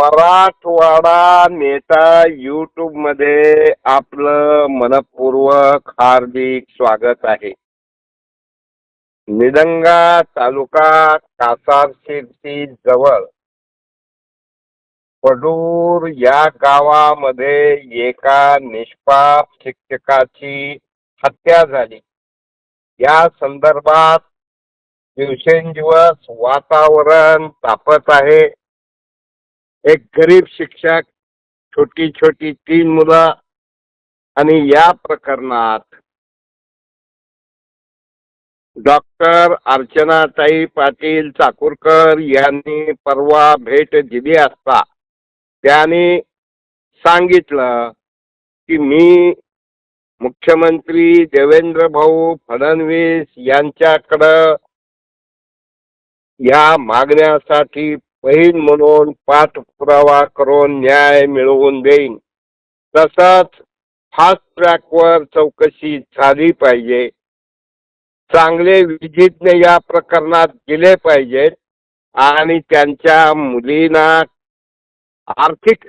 मराठवाडा नेता युट्यूबमध्ये आपलं मनपूर्वक हार्दिक स्वागत आहे. निदंगा तालुका कासार शिरसी जवळ. पडूर या गावामध्ये एका निष्पाप शिक्षकाची हत्या झाली. या संदर्भात दिवसेंदिवस वातावरण तापत आहे. एक गरीब शिक्षक छोटी छोटी तीन मुलं आणि या प्रकरणात डॉक्टर अर्चनाताई पाटील चाकूरकर यांनी परवा भेट दिली असता त्यांनी सांगितलं की मी मुख्यमंत्री देवेंद्र भाऊ फडणवीस यांच्याकडं या मागण्यासाठी बहीण म्हणून पाठपुरावा करून न्याय मिळवून देईन. तसंच फास्ट ट्रॅकवर चौकशी झाली पाहिजे. चांगले विजितने या प्रकरणात गेले पाहिजेत आणि त्यांच्या मुलींना आर्थिक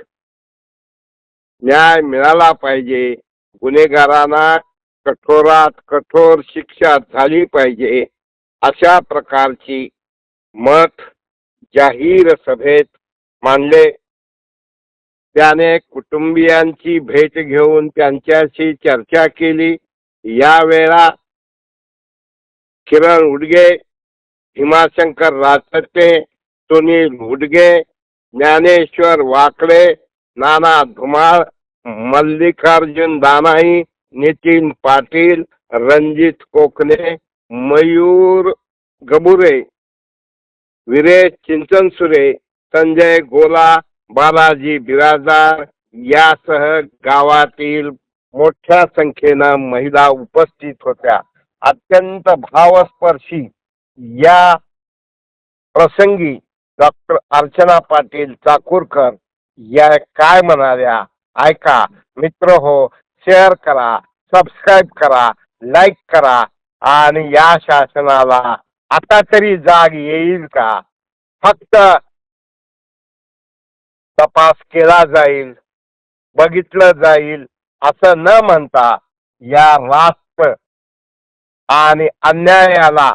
न्याय मिळाला पाहिजे. गुन्हेगारांना कठोरात कठोर शिक्षा झाली पाहिजे. अशा प्रकारची मत जाहीर सभेत मांडले. त्याने कुटुंबियांची भेट घेऊन त्यांच्याशी चर्चा केली. यावेळा किरण उडगे हिमाशंकर राजपत्ते सुनील उडगे ज्ञानेश्वर वाकडे नाना धुमाळ मल्लिकार्जुन दानाई नितीन पाटील रणजित कोकणे मयूर गबुरे विरेश चिंचनसुरे संजय गोला बालाजी बिराजदार यासह गावातील मोठ्या संख्येनं महिला उपस्थित होत्या. अत्यंत भावस्पर्शी या प्रसंगी डॉक्टर अर्चना पाटील चाकूरकर या काय म्हणाल्या? ऐका मित्र हो शेअर करा सबस्क्राईब करा लाईक करा आणि या शासनाला आता तरी जाग येईल का? फक्त तपास केला जाईल बघितलं जाईल असं न म्हणता या रास्त आणि अन्यायाला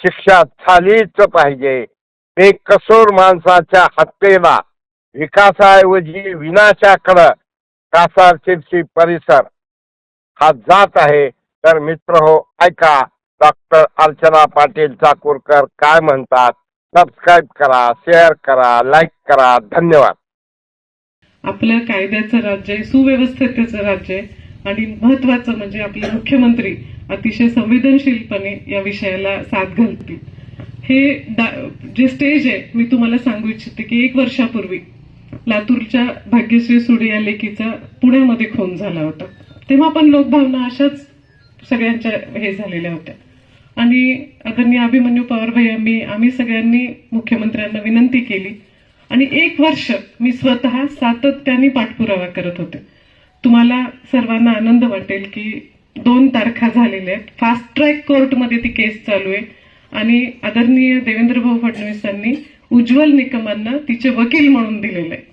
शिक्षा झालीच पाहिजे. ते कसूर माणसाच्या हत्येला विकासाऐवजी विनाशाकडं कासार शिरसी परिसर हा जात आहे. तर मित्र हो ऐका डॉक्टर अर्चना पाटील चाकूरकर काय म्हणतात? सबस्क्राईब करा शेअर करा लाईक करा. धन्यवाद. आपलं कायद्याचं राज्य आहे सुव्यवस्थेचं राज्य आहे आणि महत्वाचं म्हणजे आपले मुख्यमंत्री अतिशय संवेदनशीलपणे या विषयाला साथ घालतील. हे जे स्टेज आहे मी तुम्हाला सांगू इच्छिते की एक वर्षापूर्वी लातूरच्या भाग्यश्री सुडे या लेखीचा पुण्यामध्ये खून झाला होता. तेव्हा पण लोकभावना अशाच सगळ्यांच्या हे झालेल्या होत्या. आणि आदरणीय अभिमन्यू पवार भैया मी आम्ही सगळ्यांनी मुख्यमंत्र्यांना विनंती केली. आणि एक वर्ष मी स्वतः सातत्याने पाठपुरावा करत होते. तुम्हाला सर्वांना आनंद वाटेल की दोन तारखा झालेल्या आहेत. फास्ट ट्रॅक कोर्टमध्ये ती केस चालू आहे. आणि आदरणीय देवेंद्र भाऊ फडणवीसांनी उज्ज्वल निकमांना तिचे वकील म्हणून दिलेले आहे.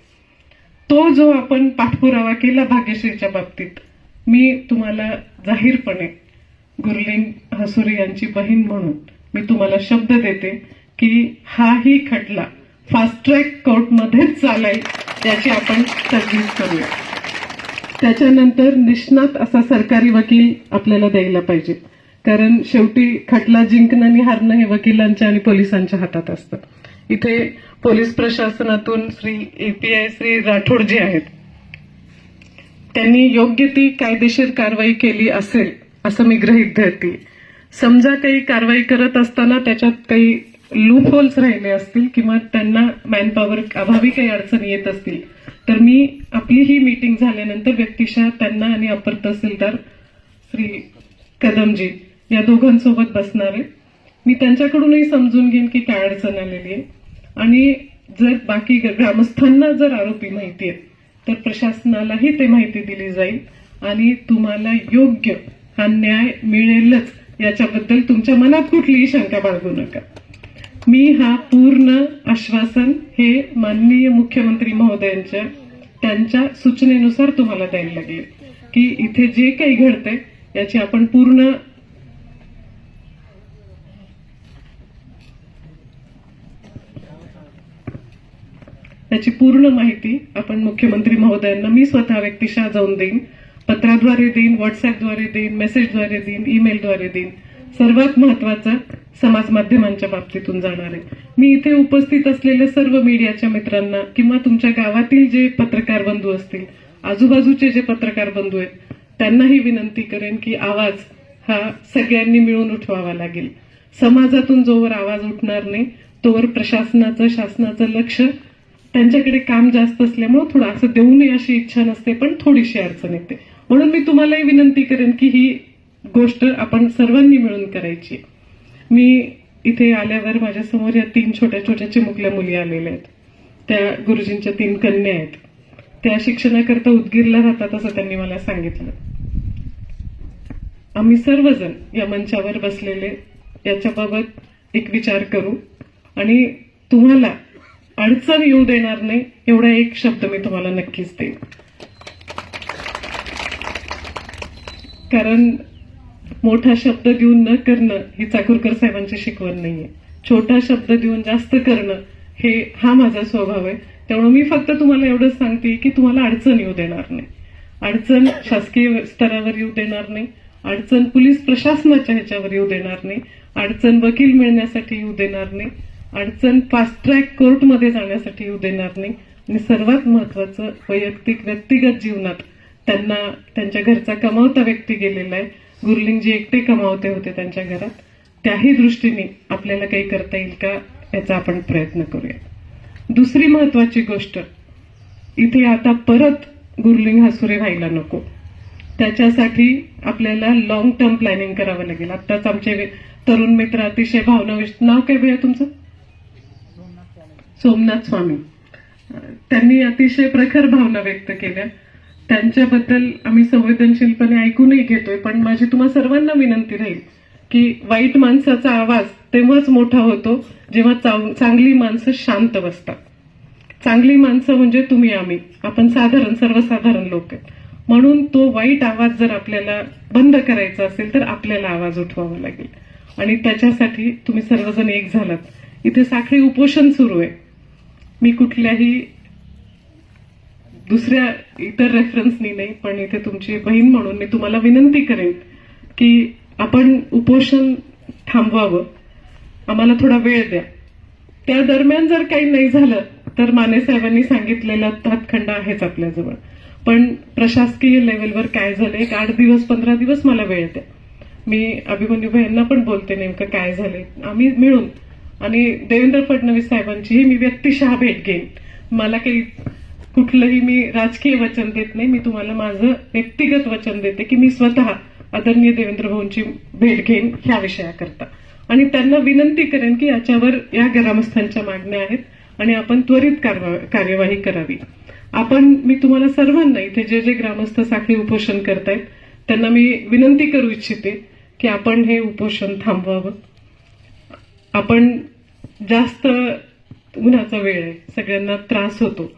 तो जो आपण पाठपुरावा केला भाग्यश्रीच्या बाबतीत मी तुम्हाला जाहीरपणे गुरलिंग हसुरे यांची बहीण म्हणून मी तुम्हाला शब्द देते की हाही खटला फास्ट ट्रॅक कोर्टमध्येच चालाय याची आपण तजवीज करूया. त्याच्यानंतर निष्णात असा सरकारी वकील आपल्याला द्यायला पाहिजे. कारण शेवटी खटला जिंकणं आणि हारणं हे वकिलांच्या आणि पोलिसांच्या हातात असतं. इथे पोलीस प्रशासनातून श्री एपीआय श्री राठोड जे आहेत. त्यांनी योग्य ती कायदेशीर कारवाई केली असेल असं मी गृहीत धरते. समजा काही कारवाई करत असताना त्याच्यात काही लूप होल्स राहिले असतील किंवा त्यांना मॅनपॉवर अभावी काही अडचणी येत असतील तर मी आपली ही मीटिंग झाल्यानंतर व्यक्तिशः त्यांना आणि अपर तहसीलदार श्री कदमजी या दोघांसोबत बसणार आहे. मी त्यांच्याकडूनही समजून घेईन की काय अडचण आलेली आहे. आणि जर बाकी ग्रामस्थांना जर आरोपी माहिती आहे तर प्रशासनालाही ते माहिती दिली जाईल आणि तुम्हाला योग्य हा न्याय मिळेलच याच्याबद्दल तुमच्या मनात कुठलीही शंका बाळगू नका. मी हा पूर्ण आश्वासन हे माननीय मुख्यमंत्री महोदयांच्या त्यांच्या सूचनेनुसार तुम्हाला द्यायला लागेल. की इथे जे काही घडते याची आपण पूर्ण याची पूर्ण माहिती आपण मुख्यमंत्री महोदयांना मी स्वतः व्यक्तिशः जाऊन देईन. पत्राद्वारे देईन व्हॉट्सअपद्वारे देईन मेसेजद्वारे देईन ईमेलद्वारे देईन. सर्वात महत्वाचं समाज माध्यमांच्या बाबतीतून जाणार आहे. मी इथे उपस्थित असलेल्या सर्व मीडियाच्या मित्रांना किंवा तुमच्या गावातील जे पत्रकार बंधू असतील आजूबाजूचे जे पत्रकार बंधू आहेत त्यांनाही विनंती करेन की आवाज हा सगळ्यांनी मिळून उठवावा लागेल. समाजातून जोवर आवाज उठणार नाही तोवर प्रशासनाचं शासनाचं लक्ष त्यांच्याकडे काम जास्त असल्यामुळे थोडं असं देऊ नये अशी इच्छा नसते पण थोडीशी अडचण येते. म्हणून मी तुम्हालाही विनंती करेन की ही गोष्ट आपण सर्वांनी मिळून करायची. मी इथे आल्यावर माझ्यासमोर या तीन छोट्या छोट्या चिमुकल्या मुली आलेल्या आहेत. त्या गुरुजींच्या तीन कन्या आहेत. त्या शिक्षणाकरता उदगीरला राहतात असं त्यांनी मला सांगितलं. आम्ही सर्वजण या मंचावर बसलेले याच्याबाबत एक विचार करू आणि तुम्हाला अडचण येऊ देणार नाही एवढा एक शब्द मी तुम्हाला नक्कीच देईन. कारण मोठा शब्द देऊन न करणं ही चाकूरकर साहेबांची शिकवण नाहीये. छोटा शब्द देऊन जास्त करणं हे हा माझा स्वभाव आहे. त्यामुळे मी फक्त तुम्हाला एवढंच सांगते की तुम्हाला अडचण येऊ देणार नाही. अडचण शासकीय स्तरावर येऊ देणार नाही. अडचण पोलीस प्रशासनाच्या ह्याच्यावर येऊ देणार नाही. अडचण वकील मिळण्यासाठी येऊ देणार नाही. अडचण फास्ट ट्रॅक कोर्टमध्ये जाण्यासाठी येऊ देणार नाही. आणि सर्वात महत्वाचं वैयक्तिक व्यक्तिगत जीवनात त्यांना त्यांच्या घरचा कमावता व्यक्ती गेलेला आहे. गुरलिंगजी एकटे कमावते होते त्यांच्या घरात. त्याही दृष्टीने आपल्याला काही करता येईल का याचा आपण प्रयत्न करूया दुसरी महत्वाची गोष्ट इथे आता परत गुरलिंग हसुरे व्हायला नको. त्याच्यासाठी आपल्याला लॉंग टर्म प्लॅनिंग करावं लागेल. आत्ताच आमचे तरुण मित्र अतिशय भावनाविष्ट नाव काय भैया तुमचं? सोमनाथ स्वामी. त्यांनी अतिशय प्रखर भावना व्यक्त केल्या. त्यांच्याबद्दल आम्ही संवेदनशीलपणे ऐकूनही घेतोय पण माझी तुम्हा सर्वांना विनंती राहील की वाईट माणसाचा आवाज तेव्हाच मोठा होतो जेव्हा चांग- चांगली माणसं शांत बसतात. चांगली माणसं म्हणजे तुम्ही आम्ही. आपण साधारण सर्वसाधारण लोक आहेत. म्हणून तो वाईट आवाज जर आपल्याला बंद करायचा असेल तर आपल्याला आवाज उठवावा लागेल. आणि त्याच्यासाठी तुम्ही सर्वजण एक झालात. इथे साखळी उपोषण सुरू आहे. मी कुठल्याही दुसऱ्या इतर रेफरन्सनी नाही पण इथे तुमची बहीण म्हणून मी तुम्हाला विनंती करेन की आपण उपोषण थांबवावं. आम्हाला थोडा वेळ द्या. त्या दरम्यान जर काही नाही झालं तर माने साहेबांनी सांगितलेला तातखंड आहेच आपल्याजवळ. पण प्रशासकीय लेवलवर काय झालं एक आठ दिवस पंधरा दिवस मला वेळ द्या. मी अभिमन्यू यांना पण बोलते नेमकं काय झालंय. आम्ही मिळून. आणि देवेंद्र फडणवीस साहेबांचीही मी व्यक्तिशः भेट घेईन. मला काही कुठलंही मी राजकीय वचन देत नाही मी तुम्हाला माझं व्यक्तिगत वचन देते की मी स्वतः आदरणीय देवेंद्र भाऊंची भेट घेईन ह्या विषयाकरता. आणि त्यांना विनंती करेन की याच्यावर या ग्रामस्थांच्या मागण्या आहेत आणि आपण त्वरित कार्यवाही करावी. आपण मी तुम्हाला सर्वांना इथे जे जे ग्रामस्थ साखळी उपोषण करतायत त्यांना मी विनंती करू इच्छिते की आपण हे उपोषण थांबवावं. आपण जास्त उन्हाचा वेळ आहे सगळ्यांना त्रास होतो.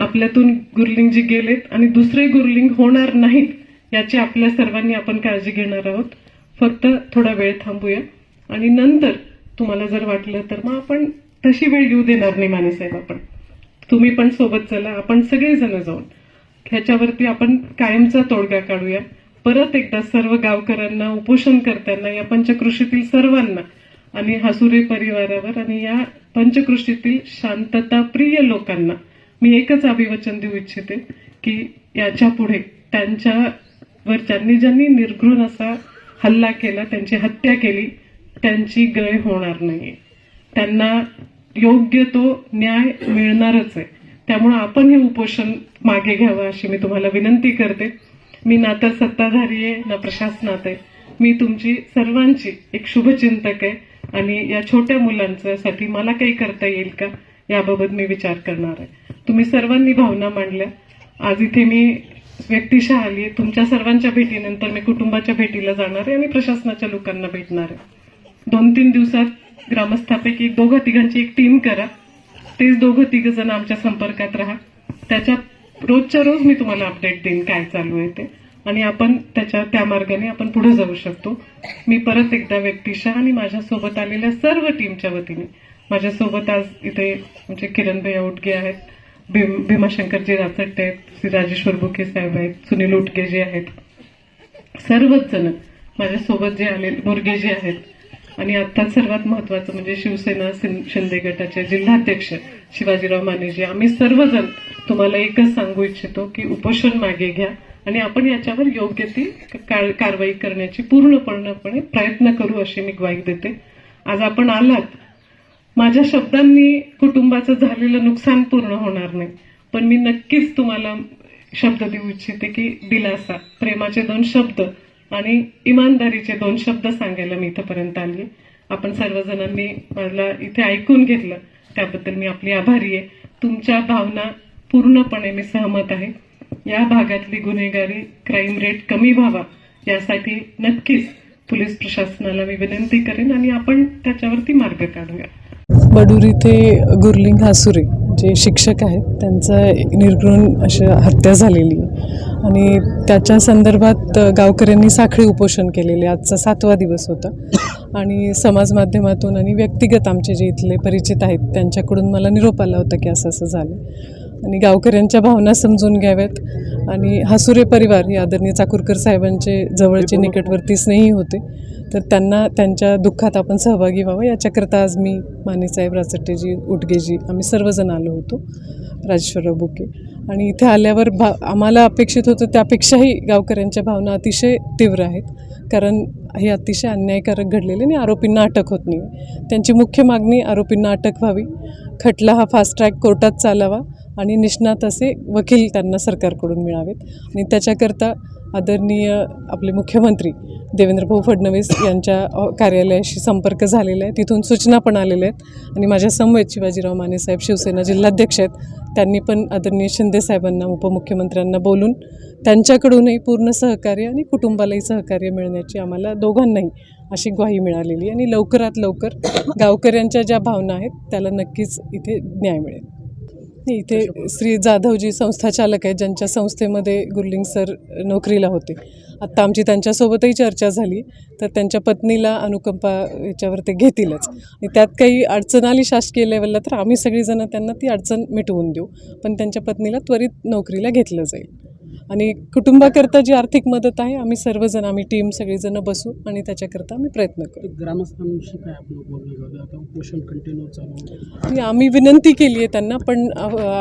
आपल्यातून गुरुलिंग जी गेलेत आणि दुसरे गुरलिंग होणार नाहीत याची आपल्या सर्वांनी आपण काळजी घेणार आहोत. फक्त थोडा वेळ थांबूया. आणि नंतर तुम्हाला जर वाटलं तर मग आपण तशी वेळ येऊ देणार नाही मानेसाहेब आपण. तुम्ही पण सोबत चला आपण सगळेजण जाऊन. ह्याच्यावरती आपण कायमचा तोडगा काढूया. परत एकदा सर्व गावकऱ्यांना उपोषण करताना या पंचकृषीतील सर्वांना आणि हसुरे परिवारावर आणि या पंचकृषीतील शांतता प्रिय लोकांना मी एकच अभिवचन देऊ इच्छिते की याच्यापुढे त्यांच्यावर ज्यांनी ज्यांनी निर्घृण असा हल्ला केला त्यांची हत्या केली त्यांची गय होणार नाही त्यांना योग्य तो न्याय मिळणारच आहे. त्यामुळे आपण हे उपोषण मागे घ्यावं अशी मी तुम्हाला विनंती करते. मी ना तर सत्ताधारी आहे ना प्रशासनात आहे. मी तुमची सर्वांची एक शुभचिंतक आहे आणि या छोट्या मुलांच्यासाठी मला काही करता येईल का? याबाबत मी विचार करणार आहे. तुम्ही सर्वांनी भावना मांडल्या. आज इथे मी व्यक्तिशः आली आहे. तुमच्या सर्वांच्या भेटीनंतर मी कुटुंबाच्या भेटीला जाणार आहे आणि प्रशासनाच्या लोकांना भेटणार आहे. दोन तीन दिवसात ग्रामस्थापैकी दोघं तिघांची एक टीम करा. तेच दोघं तिघ जण आमच्या संपर्कात राहा. त्याच्यात रोजच्या रोज मी तुम्हाला अपडेट देईन काय चालू आहे ते. आणि आपण त्याच्या त्या मार्गाने आपण पुढे जाऊ शकतो. मी परत एकदा व्यक्तिशा आणि माझ्यासोबत आलेल्या सर्व टीमच्या वतीने. माझ्यासोबत आज इथे म्हणजे किरण भैया उटगे आहेत. भीम भीमाशंकरजी राचट्टे आहेत. श्री राजेश्वर बुके साहेब आहेत. सुनील उटगे जे आहेत. सर्वच जण माझ्यासोबत जे आले मुरगे जे आहेत. आणि आता सर्वात महत्वाचं म्हणजे शिवसेना शिंदे गटाचे जिल्हाध्यक्ष शिवाजीराव मानेजी. आम्ही सर्वजण तुम्हाला एकच सांगू इच्छितो की उपोषण मागे घ्या आणि आपण याच्यावर योग्य ती कारवाई करण्याची पूर्णपणेपणे प्रयत्न करू अशी मी ग्वाही देते. आज आपण आलात माझ्या शब्दांनी कुटुंबाचं झालेलं नुकसान पूर्ण होणार नाही. पण मी नक्कीच तुम्हाला शब्द देऊ इच्छिते की दिलासा प्रेमाचे दोन शब्द आणि इमानदारीचे दोन शब्द सांगायला मी इथंपर्यंत आली. आपण सर्वजणांनी मला इथे ऐकून घेतलं. त्याबद्दल मी आपली आभारी आहे. तुमच्या भावना पूर्णपणे मी सहमत आहे. या भागातली गुन्हेगारी क्राईम रेट कमी व्हावा यासाठी नक्कीच पोलीस प्रशासनाला मी विनंती करेन आणि आपण त्याच्यावरती मार्ग काढूया. बडूर इथे गुरलिंग हासुरे जे शिक्षक आहेत त्यांचं निर्घृण अशी हत्या झालेली आहे. आणि त्याच्या संदर्भात गावकऱ्यांनी साखळी उपोषण केलेले आजचा सातवा दिवस होता. आणि समाज माध्यमातून आणि व्यक्तिगत आमचे जे इथले परिचित आहेत त्यांच्याकडून मला निरोप आला होता की असं असं झालं. आणि गावकऱ्यांच्या भावना समजून घ्याव्यात. आणि हासुरे परिवार हे आदरणीय चाकूरकर साहेबांचे जवळचे निकटवर्ती स्नेही होते. तर त्यांना त्यांच्या दुःखात आपण सहभागी व्हावं. याच्याकरता आज मी मानेसाहेब राचट्टेजी उटगेजी आम्ही सर्वजण आलो होतो राजेश्वरराव बुके. आणि इथे आल्यावर भा आम्हाला अपेक्षित होतं त्यापेक्षाही गावकऱ्यांच्या भावना अतिशय तीव्र आहेत. कारण हे अतिशय अन्यायकारक घडलेले आणि आरोपींना अटक होत नाही त्यांची मुख्य मागणी आरोपींना अटक व्हावी. खटला हा फास्ट ट्रॅक कोर्टात चालावा आणि निष्णात असे वकील त्यांना सरकारकडून मिळावेत. आणि त्याच्याकरता आदरणीय आपले मुख्यमंत्री देवेंद्रभाऊ फडणवीस यांच्या कार्यालयाशी संपर्क झालेला आहे. तिथून सूचना पण आलेल्या आहेत. आणि माझ्या समवेत शिवाजीराव माने साहेब शिवसेना जिल्हाध्यक्ष आहेत. त्यांनी पण आदरणीय शिंदेसाहेबांना उपमुख्यमंत्र्यांना बोलून त्यांच्याकडूनही पूर्ण सहकार्य आणि कुटुंबालाही सहकार्य मिळण्याची आम्हाला दोघांनाही अशी ग्वाही मिळालेली आणि लवकरात लवकर गावकऱ्यांच्या ज्या भावना आहेत त्याला नक्कीच इथे न्याय मिळेल. इथे श्री जाधवजी संस्था चालक आहेत ज्यांच्या संस्थेमध्ये गुरलिंग सर नोकरीला होते. आत्ता आमची त्यांच्यासोबतही चर्चा झाली तर त्यांच्या पत्नीला अनुकंपा याच्यावर ते घेतीलच. आणि त्यात काही अडचण आली शासकीय लेवलला तर आम्ही सगळीजणं त्यांना ती अडचण मिटवून देऊ. पण त्यांच्या पत्नीला त्वरित नोकरीला घेतलं जाईल. आणि कुटुंबाकरता जी आर्थिक मदत आहे आम्ही सर्वजण आम्ही टीम सगळीजणं बसू आणि त्याच्याकरता आम्ही प्रयत्न करू. ग्रामस्थांशी काय आपलं बोलणं झालं? आता उपोषण कंटिन्यू चालू आम्ही विनंती केली आहे त्यांना पण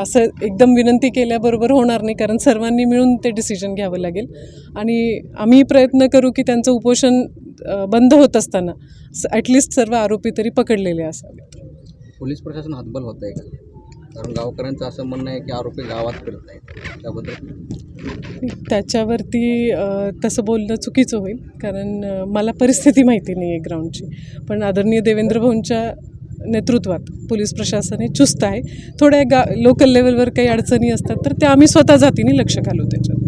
असं एकदम विनंती केल्याबरोबर होणार नाही कारण सर्वांनी मिळून ते डिसिजन घ्यावं लागेल. आणि आम्ही प्रयत्न करू की त्यांचं उपोषण बंद होत असताना ॲटलिस्ट सर्व आरोपी तरी पकडलेले असावेत. पोलीस प्रशासन हातबल होत आहे का? कारण गावकऱ्यांचं असं म्हणणं आहे की आरोपी गावात फिरत आहेत. त्याबद्दल त्याच्यावरती तसं बोलणं चुकीचं होईल कारण मला परिस्थिती माहिती नाही आहे ग्राउंडची. पण आदरणीय देवेंद्र भाऊंच्या नेतृत्वात पोलीस प्रशासन हे चुस्त आहे. थोड्या गा लोकल लेवलवर काही अडचणी असतात तर त्या आम्ही स्वतः जातीने लक्ष घालू त्याच्यात.